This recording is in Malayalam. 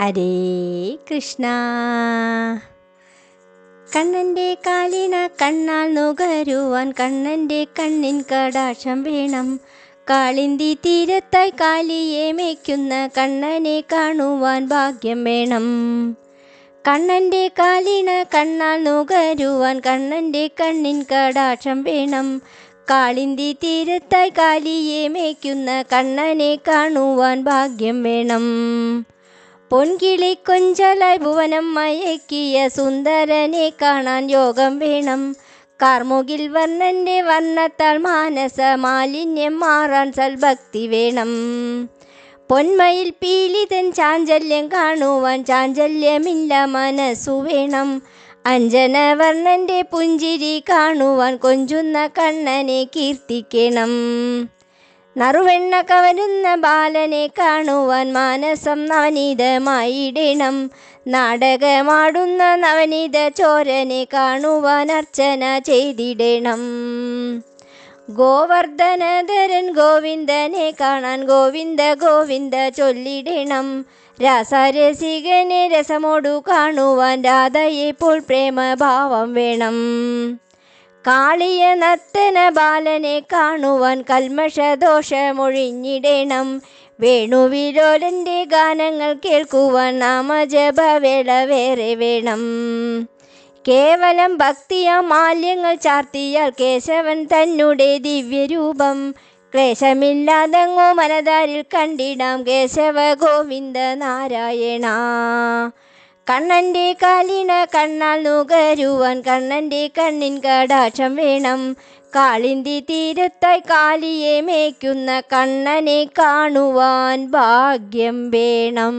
ഹരേ കൃഷ്ണ. കണ്ണന്റെ കാലിന കണ്ണാൽ നുകരുവാൻ കണ്ണന്റെ കണ്ണിൻ കടാക്ഷം വേണം. കാളിന്തി തീരത്തായി കാലിയെ മേയ്ക്കുന്ന കണ്ണനെ കാണുവാൻ ഭാഗ്യം വേണം. കണ്ണന്റെ കാലിന കണ്ണാൽ നുകരുവാൻ കണ്ണന്റെ കണ്ണിൻ കടാക്ഷം വേണം. കാളിന്തി തീരത്തായി കാലിയെ മേയ്ക്കുന്ന കണ്ണനെ കാണുവാൻ ഭാഗ്യം വേണം. പൊൻകിളി കൊഞ്ചലായി ഭുവനം മയക്കിയ സുന്ദരനെ കാണാൻ യോഗം വേണം. കാർമുകിൽ വർണന്റെ വർണത്താൽ മാനസ മാലിന്യം മാറാൻ സൽഭക്തി വേണം. പൊന്മയിൽ പീലിതൻ ചാഞ്ചല്യം കാണുവാൻ ചാഞ്ചല്യമില്ല മനസ്സു വേണം. അഞ്ജനവർണന്റെ പുഞ്ചിരി കാണുവാൻ കൊഞ്ചുന്ന കണ്ണനെ കീർത്തിക്കണം. നറുവെണ്ണ കവരുന്ന ബാലനെ കാണുവാൻ മാനസം നവനീതമായിടണം നാടകമാടുന്ന നവനീത ചോരനെ കാണുവാൻ അർച്ചന ചെയ്തിടണം. ഗോവർദ്ധനധരൻ ഗോവിന്ദനെ കാണാൻ ഗോവിന്ദ ഗോവിന്ദ ചൊല്ലിടണം. രാസരസികനെ രസമോടു കാണുവാൻ രാധയെ പോൽ പ്രേമഭാവം വേണം. കാളിയ നർത്തന ബാലനെ കാണുവാൻ കൽമഷദോഷമൊഴിഞ്ഞിടേണം. വേണുവിരോലന്റെ ഗാനങ്ങൾ കേൾക്കുവാൻ നാമജപവേള വേറെ വേണം കേവലം ഭക്തിയ മാല്യങ്ങൾ ചാർത്തിയാൽ കേശവൻ തന്നെ ദിവ്യരൂപം. ക്ലേശമില്ലാതങ്ങോ മനതാരിൽ കണ്ടിടാം കേശവ ഗോവിന്ദ നാരായണ കണ്ണന്റെ കാലിന കണ്ണാൽ നുകരുവാൻ കണ്ണന്റെ കണ്ണിൻ കടാക്ഷം വേണം. കാളിന്തി തീരത്തായി കാലിയെ മേയ്ക്കുന്ന കണ്ണനെ കാണുവാൻ ഭാഗ്യം വേണം.